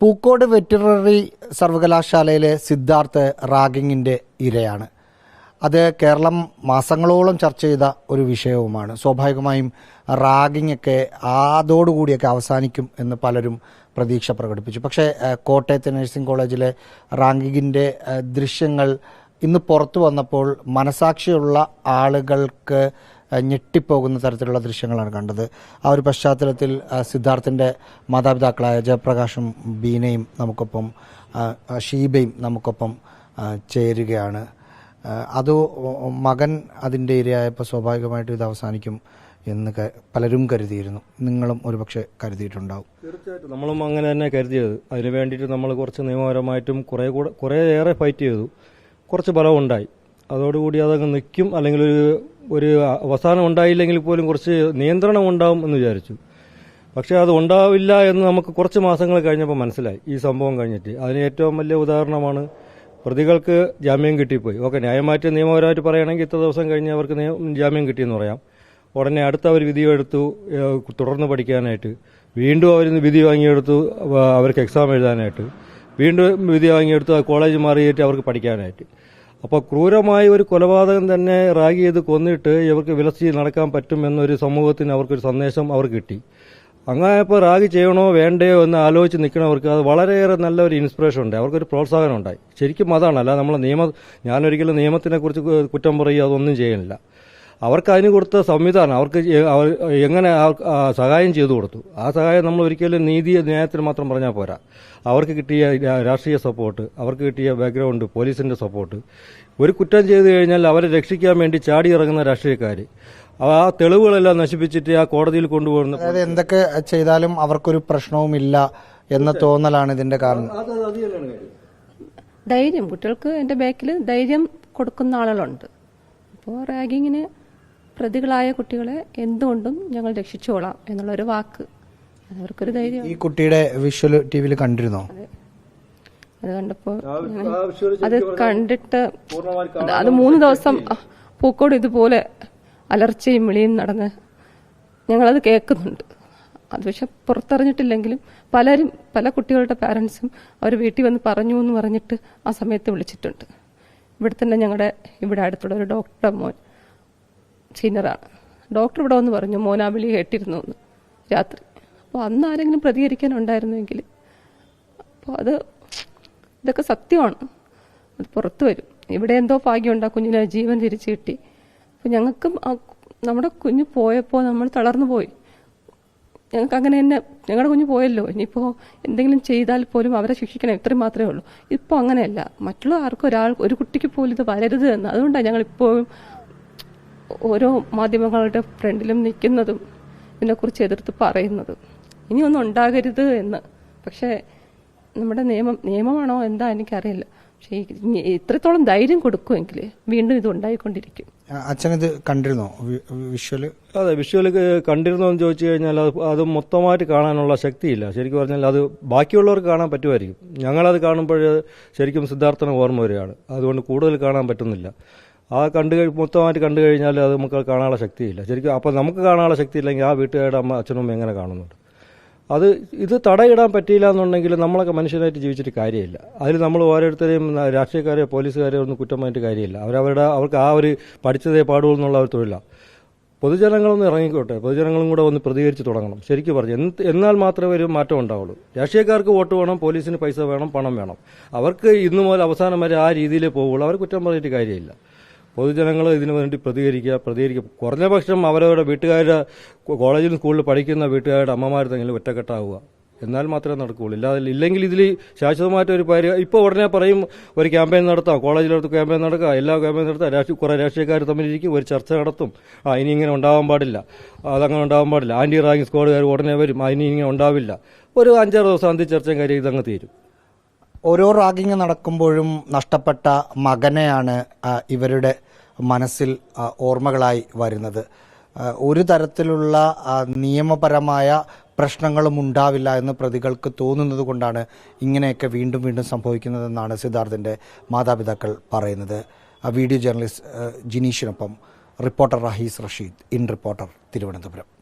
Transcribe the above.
Pookode veterinary സർവകലാശാലയിലെ സിദ്ധാർത്ഥ് റാഗിങ്ങിന്റെ ഇരയാണ്. അത് കേരളം മാസങ്ങളോളം ചർച്ച ചെയ്ത ഒരു വിഷയവുമാണ്. സ്വാഭാവികമായും റാഗിംഗ് ഒക്കെ അതോടുകൂടിയൊക്കെ അവസാനിക്കും എന്ന് പലരും പ്രതീക്ഷ പ്രകടിപ്പിച്ചു. പക്ഷേ കോട്ടയത്തെ നഴ്സിംഗ് കോളേജിലെ റാഗിങ്ങിന്റെ ദൃശ്യങ്ങൾ ഇന്ന് പുറത്തു വന്നപ്പോൾ മനസാക്ഷിയുള്ള ആളുകൾക്ക് ഞെട്ടിപ്പോകുന്ന തരത്തിലുള്ള ദൃശ്യങ്ങളാണ് കണ്ടത്. ആ ഒരു പശ്ചാത്തലത്തിൽ സിദ്ധാർത്ഥിന്റെ മാതാപിതാക്കളായ ജയപ്രകാശും ബീനയും നമുക്കൊപ്പം ഷീബയും നമുക്കൊപ്പം ചേരുകയാണ്. അത് മകൻ അതിന്റെ ഇരയായപ്പോൾ സ്വാഭാവികമായിട്ടും ഇത് അവസാനിക്കും എന്ന് പലരും കരുതിയിരുന്നു. നിങ്ങളും ഒരുപക്ഷെ കരുതിയിട്ടുണ്ടാവും. തീർച്ചയായിട്ടും. നമ്മളും അങ്ങനെ തന്നെ കരുതിയത്. അതിന് വേണ്ടിയിട്ട് നമ്മൾ കുറച്ച് നിയമപരമായിട്ടും കുറേ കൂടെ കുറേ ഏറെ ഫൈറ്റ് ചെയ്തു. കുറച്ച് ബലമുണ്ടായി അതോടുകൂടി അതങ്ങ് നിൽക്കും. അല്ലെങ്കിൽ ഒരു ഒരു അവസാനം ഉണ്ടായില്ലെങ്കിൽ പോലും കുറച്ച് നിയന്ത്രണം ഉണ്ടാവും എന്ന് വിചാരിച്ചു. പക്ഷേ അത് ഉണ്ടാവില്ല എന്ന് നമുക്ക് കുറച്ച് മാസങ്ങൾ കഴിഞ്ഞപ്പോൾ മനസ്സിലായി. ഈ സംഭവം കഴിഞ്ഞിട്ട്. അതിന് ഏറ്റവും വലിയ ഉദാഹരണമാണ് പ്രതികൾക്ക് ജാമ്യം കിട്ടിപ്പോയി. ഓക്കെ ന്യായമായിട്ട് നിയമപരമായിട്ട് പറയുകയാണെങ്കിൽ ഇത്ര ദിവസം കഴിഞ്ഞ് അവർക്ക് ജാമ്യം കിട്ടിയെന്ന് പറയാം. ഉടനെ അടുത്ത അവർ വിധി എടുത്തു തുടർന്ന് പഠിക്കാനായിട്ട്. വീണ്ടും അവർ വിധി വാങ്ങിയെടുത്തു അവ- അവർക്ക് എക്സാം എഴുതാനായിട്ട്. വീണ്ടും വിധി വാങ്ങിയെടുത്തു കോളേജ് മാറിയിട്ട് അവർക്ക് പഠിക്കാനായിട്ട്. അപ്പോൾ ക്രൂരമായ ഒരു കൊലപാതകം തന്നെ റാഗി ചെയ്ത് കൊന്നിട്ട് ഇവർക്ക് വിലസി നടക്കാൻ പറ്റുമെന്നൊരു സമൂഹത്തിന് അവർക്കൊരു സന്ദേശം അവർ കിട്ടി. അങ്ങനെയപ്പോൾ റാഗി ചെയ്യണോ വേണ്ടയോ എന്ന് ആലോചിച്ച് നിൽക്കണവർക്ക് അത് വളരെയേറെ നല്ലൊരു ഇൻസ്പിറേഷൻ ഉണ്ട്. അവർക്കൊരു പ്രോത്സാഹനം ഉണ്ടായി. ശരിക്കും അതാണ് അല്ല നമ്മളെ നിയമ ഞാനൊരിക്കലും നിയമത്തിനെ കുറിച്ച് കുറ്റം പറയുക അതൊന്നും ചെയ്യുന്നില്ല അവർക്ക് അതിന് കൊടുത്ത സംവിധാനം അവർക്ക് അവർ എങ്ങനെ സഹായം ചെയ്തു കൊടുത്തു. ആ സഹായം നമ്മൾ ഒരിക്കലും നീതി ന്യായത്തിന് മാത്രം പറഞ്ഞാൽ പോരാ. അവർക്ക് കിട്ടിയ രാഷ്ട്രീയ സപ്പോർട്ട് അവർക്ക് കിട്ടിയ ബാക്ക്ഗ്രൗണ്ട് പോലീസിന്റെ സപ്പോർട്ട് ഒരു കുറ്റം ചെയ്തു കഴിഞ്ഞാൽ അവരെ രക്ഷിക്കാൻ വേണ്ടി ചാടി ഇറങ്ങുന്ന രാഷ്ട്രീയക്കാർ ആ തെളിവുകളെല്ലാം നശിപ്പിച്ചിട്ട് ആ കോടതിയിൽ കൊണ്ടുപോകുന്ന അതായത് എന്തൊക്കെ ചെയ്താലും അവർക്കൊരു പ്രശ്നവുമില്ല എന്ന തോന്നലാണ് ഇതിന്റെ കാരണം. ധൈര്യം കുട്ടികൾക്ക് എന്റെ ബാക്കിൽ ധൈര്യം കൊടുക്കുന്ന ആളുകളുണ്ട്. അപ്പോൾ റാഗിങ്ങിന് പ്രതികളായ കുട്ടികളെ എന്തുകൊണ്ടും ഞങ്ങൾ രക്ഷിച്ചോളാം എന്നുള്ളൊരു വാക്ക്. അതവർക്കൊരു അവർക്കൊരു ധൈര്യം. ഈ കുട്ടിയുടെ വിഷ്വൽ ടി വിയിൽ കണ്ടിരുന്നോ? അത്. കണ്ടപ്പോൾ അത് കണ്ടിട്ട് അത് മൂന്ന് ദിവസം പൂക്കോട് ഇതുപോലെ അലർച്ചയും വിളിയും നടന്ന് ഞങ്ങളത് കേൾക്കുന്നുണ്ട്. അത് പക്ഷെ പുറത്തറിഞ്ഞിട്ടില്ലെങ്കിലും പലരും പല കുട്ടികളുടെ പാരൻസും അവർ വീട്ടിൽ വന്ന് പറഞ്ഞു എന്ന് പറഞ്ഞിട്ട് ആ സമയത്ത് വിളിച്ചിട്ടുണ്ട്. ഇവിടെ തന്നെ ഞങ്ങളുടെ ഇവിടെ അടുത്തുള്ള ഒരു ഡോക്ടർ മോൻ സീനിയറാണ് ഡോക്ടർ ഇവിടെ വന്ന് പറഞ്ഞു മോനാവിളി കേട്ടിരുന്നു എന്ന് രാത്രി. അപ്പോൾ അന്ന് ആരെങ്കിലും പ്രതികരിക്കാനുണ്ടായിരുന്നുവെങ്കിൽ അപ്പോൾ അത് ഇതൊക്കെ സത്യമാണ്. അത് പുറത്ത് വരും. ഇവിടെ എന്തോ ഭാഗ്യമുണ്ട് ആ കുഞ്ഞിനെ ജീവൻ തിരിച്ചു കിട്ടി. അപ്പോൾ ഞങ്ങൾക്കും ആ നമ്മുടെ കുഞ്ഞ് പോയപ്പോൾ നമ്മൾ തളർന്നു പോയി. ഞങ്ങൾക്ക് അങ്ങനെ തന്നെ ഞങ്ങളുടെ കുഞ്ഞ് പോയല്ലോ. ഇനിയിപ്പോൾ എന്തെങ്കിലും ചെയ്താൽ പോലും അവരെ ശിക്ഷിക്കണം ഇത്രയും മാത്രമേ ഉള്ളൂ. ഇപ്പോൾ അങ്ങനെയല്ല. മറ്റുള്ള ആർക്കും ഒരാൾ ഒരു കുട്ടിക്ക് പോലും ഇത് വരരുത് എന്ന്. അതുകൊണ്ടാണ് ഞങ്ങൾ ഇപ്പോഴും ഓരോ മാധ്യമങ്ങളുടെ ഫ്രണ്ടിലും നിൽക്കുന്നതും ഇതിനെക്കുറിച്ച് എതിർത്ത് പറയുന്നതും ഇനിയൊന്നും ഉണ്ടാകരുത് എന്ന്. പക്ഷേ നമ്മുടെ നിയമം നിയമമാണോ എന്താ എനിക്കറിയില്ല. പക്ഷേ ഇത്രത്തോളം ധൈര്യം കൊടുക്കുമെങ്കിൽ വീണ്ടും ഇത് ഉണ്ടായിക്കൊണ്ടിരിക്കും. അച്ഛനത് കണ്ടിരുന്നോ? വിഷ്വൽ? അതെ വിഷ്വൽ കണ്ടിരുന്നോ എന്ന് ചോദിച്ചു കഴിഞ്ഞാൽ അത് അത് മൊത്തമായിട്ട് കാണാനുള്ള ശക്തിയില്ല. ശരിക്കും പറഞ്ഞാൽ അത് ബാക്കിയുള്ളവർക്ക് കാണാൻ പറ്റുമായിരിക്കും. ഞങ്ങളത് കാണുമ്പോൾ ശരിക്കും സിദ്ധാർത്ഥന ഓർമ്മ വരികയാണ്. അതുകൊണ്ട് കൂടുതൽ കാണാൻ പറ്റുന്നില്ല. ആ കണ്ടു കഴി മൊത്തമായിട്ട് കണ്ടു കഴിഞ്ഞാൽ അത് നമുക്ക് കാണാനുള്ള ശക്തിയില്ല. ശരിക്കും അപ്പോൾ നമുക്ക് കാണാനുള്ള ശക്തി ഇല്ലെങ്കിൽ ആ വീട്ടുകാരുടെ അമ്മ അച്ഛനും എങ്ങനെ കാണുന്നുണ്ട്? അത് ഇത് തടയിടാൻ പറ്റിയില്ല എന്നുണ്ടെങ്കിൽ നമ്മളൊക്കെ മനുഷ്യനായിട്ട് ജീവിച്ചിട്ട് കാര്യമില്ല. അതിൽ നമ്മൾ ഓരോരുത്തരെയും രാഷ്ട്രീയക്കാരെയോ പോലീസുകാരെയോ ഒന്നും കുറ്റമായിട്ട് കാര്യമില്ല. അവരവരുടെ അവർക്ക് ആ ഒരു പഠിച്ചതേ പാടുള്ളൂ എന്നുള്ള ഒരു തൊഴിലാണ് പൊതുജനങ്ങളൊന്ന് ഇറങ്ങിക്കോട്ടെ. പൊതുജനങ്ങളും കൂടെ ഒന്ന് പ്രതികരിച്ച് തുടങ്ങണം. ശരിക്കും പറഞ്ഞു എന്നാൽ മാത്രമേ ഒരു മാറ്റം ഉണ്ടാവുള്ളൂ. രാഷ്ട്രീയക്കാർക്ക് വോട്ട് വേണം പോലീസിന് പൈസ വേണം പണം വേണം. അവർക്ക് ഇന്നു മുതൽ അവസാനം വരെ ആ രീതിയിൽ പോവുള്ളൂ. അവർ കുറ്റം പറഞ്ഞിട്ട് കാര്യമില്ല. പൊതുജനങ്ങൾ ഇതിനു വേണ്ടി പ്രതികരിക്കുക പ്രതികരിക്കുക കുറഞ്ഞ പക്ഷം അവരവരുടെ വീട്ടുകാരുടെ കോളേജിലും സ്കൂളിൽ പഠിക്കുന്ന വീട്ടുകാരുടെ അമ്മമാർ തന്നെ ഒറ്റക്കെട്ടാവുക. എന്നാൽ മാത്രമേ നടക്കുകയുള്ളൂ. ഇല്ലാതെ ഇല്ലെങ്കിൽ ഇതിൽ ശാശ്വതമായിട്ട് ഒരു പരി ഇപ്പോൾ ഉടനെ പറയും ഒരു ക്യാമ്പയിൻ നടത്താം കോളേജിലെടുത്ത് ക്യാമ്പയിൻ നടക്കുക എല്ലാ ക്യാമ്പയിൻ നടത്താം രാഷ്ട്രീയ കുറേ രാഷ്ട്രീയക്കാർ തമ്മിലിരിക്കും ഒരു ചർച്ച നടത്തും. ആ ഇനി ഇങ്ങനെ ഉണ്ടാവാൻ പാടില്ല. അതങ്ങനെ ഉണ്ടാവാൻ പാടില്ല. ആന്റി റാങ്കിങ് സ്ക്വാഡുകാർ ഉടനെ വരും ആ, ഇനി ഇങ്ങനെ ഉണ്ടാവില്ല. ഒരു അഞ്ചാറ് ദിവസം അന്തി ചർച്ചയും കാര്യം ഇതങ്ങ് തീരും. ഓരോ റാഗിങ് നടക്കുമ്പോഴും നഷ്ടപ്പെട്ട മകനെയാണ് ഇവരുടെ മനസ്സിൽ ഓർമ്മകളായി വരുന്നത്. ഒരു തരത്തിലുള്ള നിയമപരമായ പ്രശ്നങ്ങളും ഉണ്ടാവില്ല എന്ന് പ്രതികൾക്ക് തോന്നുന്നത് കൊണ്ടാണ് ഇങ്ങനെയൊക്കെ വീണ്ടും വീണ്ടും സംഭവിക്കുന്നതെന്നാണ് സിദ്ധാർത്ഥിന്റെ മാതാപിതാക്കൾ പറയുന്നത്. Video journalist ജിനീഷിനൊപ്പം reporter Rahees Rasheed in reporter Thiruvananthapuram.